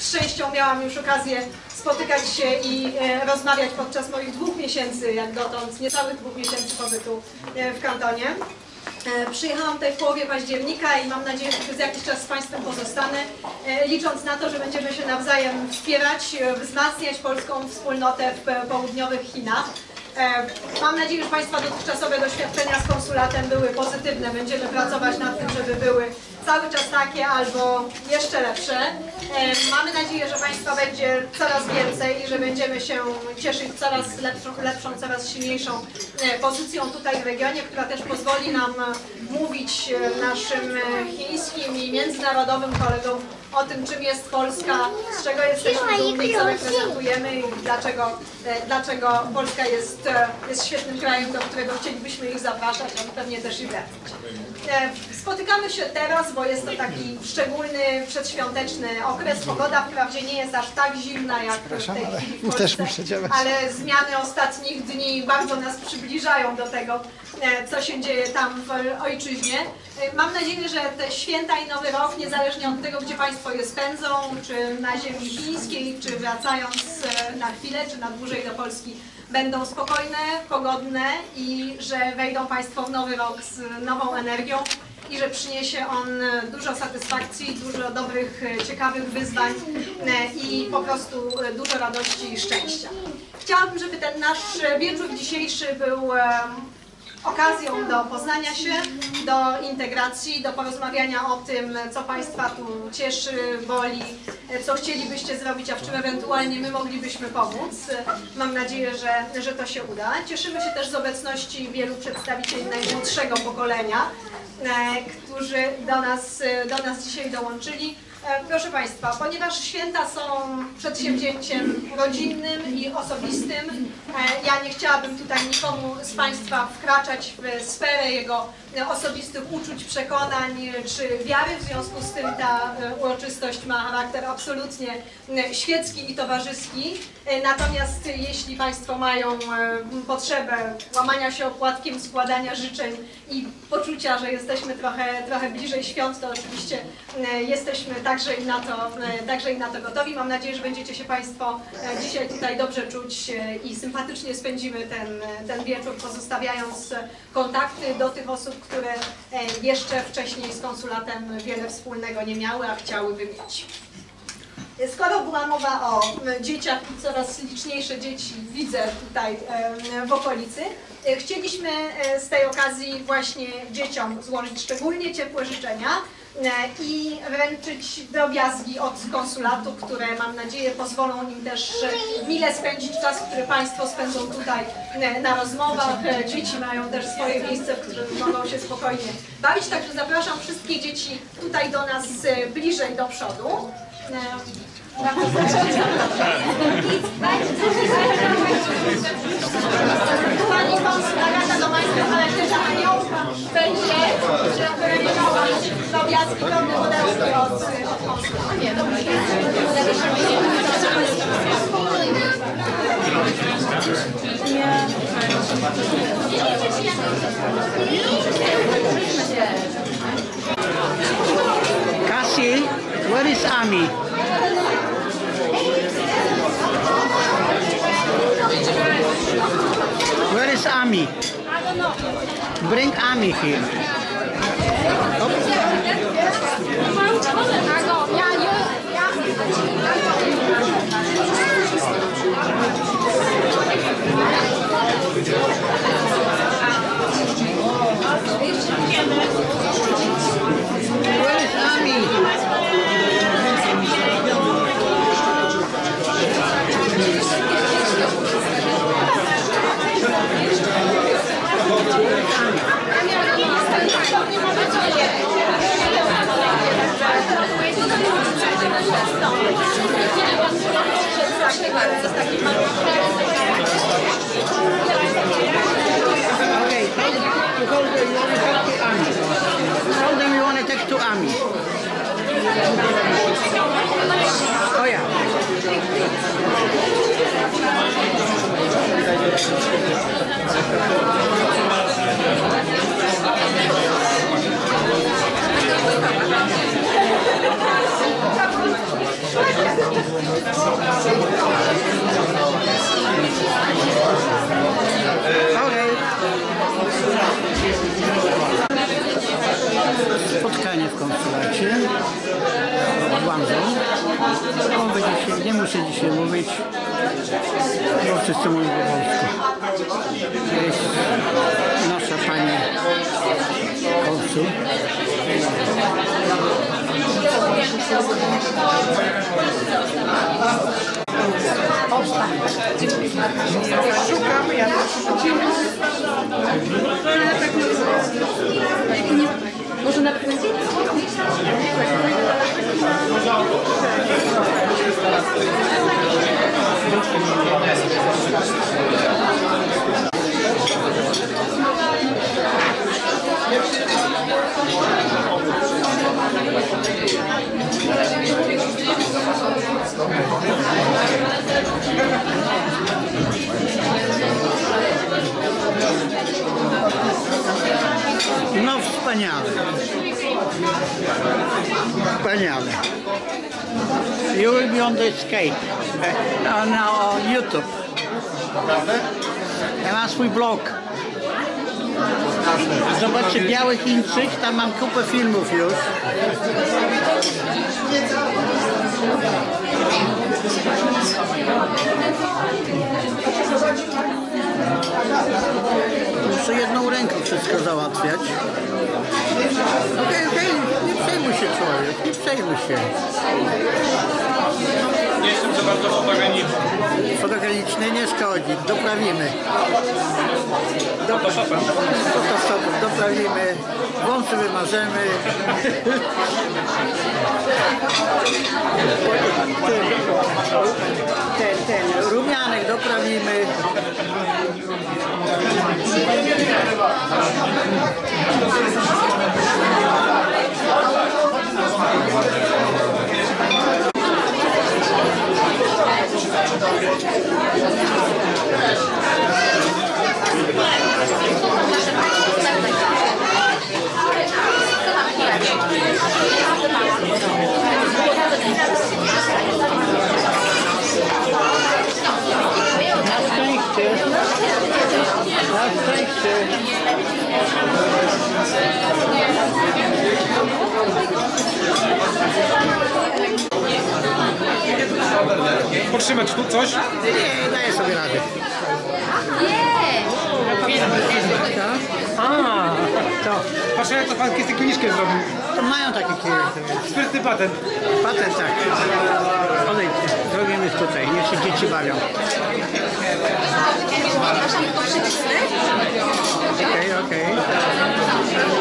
z częścią miałam już okazję spotykać się i e, rozmawiać podczas moich dwóch miesięcy, jak dotąd, niecałych dwóch miesięcy pobytu e, w kantonie. E, Przyjechałam tutaj w połowie października i mam nadzieję, że przez jakiś czas z Państwem pozostanę, licząc na to, że będziemy się nawzajem wspierać, wzmacniać polską wspólnotę w południowych Chinach. Mam nadzieję, że Państwa dotychczasowe doświadczenia z konsulatem były pozytywne. Będziemy pracować nad tym, żeby były cały czas takie albo jeszcze lepsze. E, Mamy nadzieję, że Państwa będzie coraz więcej i że będziemy się cieszyć coraz lepszą, lepszą coraz silniejszą e, pozycją tutaj w regionie, która też pozwoli nam mówić e, naszym chińskim i międzynarodowym kolegom o tym, czym jest Polska, z czego jesteśmy dumni, co reprezentujemy i dlaczego, e, dlaczego Polska jest, e, jest świetnym krajem, do którego chcielibyśmy ich zapraszać, a pewnie też i wracać. E, Spotykamy się teraz, bo jest to taki szczególny, przedświąteczny okres. Pogoda wprawdzie nie jest aż tak zimna jak w tej chwili w Polsce, ale zmiany ostatnich dni bardzo nas przybliżają do tego, co się dzieje tam w ojczyźnie. E, Mam nadzieję, że te święta i Nowy Rok, niezależnie od tego, gdzie Państwo je spędzą, czy na ziemi chińskiej, czy wracając e, na chwilę, czy na dłużej do Polski, będą spokojne, pogodne i że wejdą Państwo w Nowy Rok z nową energią i że przyniesie on dużo satysfakcji, dużo dobrych, e, ciekawych wyzwań i po prostu dużo radości i szczęścia. Chciałabym, żeby ten nasz wieczór dzisiejszy był okazją do poznania się, do integracji, do porozmawiania o tym, co Państwa tu cieszy, boli, co chcielibyście zrobić, a w czym ewentualnie my moglibyśmy pomóc. Mam nadzieję, że, że to się uda. Cieszymy się też z obecności wielu przedstawicieli najmłodszego pokolenia, e, którzy do nas, do nas dzisiaj dołączyli. E, Proszę Państwa, ponieważ święta są przedsięwzięciem rodzinnym i osobistym, e, ja nie chciałabym tutaj nikomu z Państwa wkraczać w sferę jego e, osobistych uczuć, przekonań czy wiary, w związku z tym ta uroczystość ma charakter absolutnie świecki i towarzyski. Natomiast jeśli Państwo mają potrzebę łamania się opłatkiem, składania życzeń i poczucia, że jesteśmy trochę, trochę bliżej świąt, to oczywiście jesteśmy także i, na to, e, także i na to gotowi. Mam nadzieję, że będziecie się Państwo e, dzisiaj tutaj dobrze czuć e, i sympatycznie spędzimy ten, ten wieczór, pozostawiając kontakty do tych osób, które jeszcze wcześniej z konsulatem wiele wspólnego nie miały, a chciałyby mieć. Skoro była mowa o dzieciach i coraz liczniejsze dzieci widzę tutaj w okolicy, chcieliśmy z tej okazji właśnie dzieciom złożyć szczególnie ciepłe życzenia i wręczyć drobiazgi od konsulatu, które mam nadzieję pozwolą im też e, mile spędzić czas, który Państwo spędzą tutaj e, na rozmowach. E, Dzieci mają też swoje miejsce, w którym mogą się spokojnie bawić, także zapraszam wszystkie dzieci tutaj do nas e, bliżej do przodu. E, bardzo Pani konsul Agata Domańska, ale też Aniołka będzie wyręczała Cassie, where is Ami? Where is Ami? Bring Ami here. Konsulacie w Guangzhou. No, będzie się, nie muszę dzisiaj mówić, bo wszyscy mówią po polsku. Jest nasza pani konsul. Szukam, ja Może nawet będzie? No wspaniale. Wspaniale. You will be on the escape. Uh, now on YouTube. Ja mam swój blog. Zobaczcie, Biały Chińczyk, tam mam kupę filmów już. Muszę jedną ręką wszystko załatwiać. Okej, okej, nie przejmuj się człowiek, nie przejmuj się. Nie jestem za bardzo fotogeniczny. Fotogeniczny nie szkodzi, doprawimy. Photoshopem. Photoshopem doprawimy, wąsy wymarzemy. Ten, ten, ten rumianek doprawimy. Na szczęście. Potrzymać tu coś? Nie, daję sobie radę. A, to, Patrzę jak to pan z kieliszkiem zrobił. to mają takie kierunki. Sprytny patent. Patent tak. Odejdźcie, zrobimy tutaj, niech się dzieci bawią. okok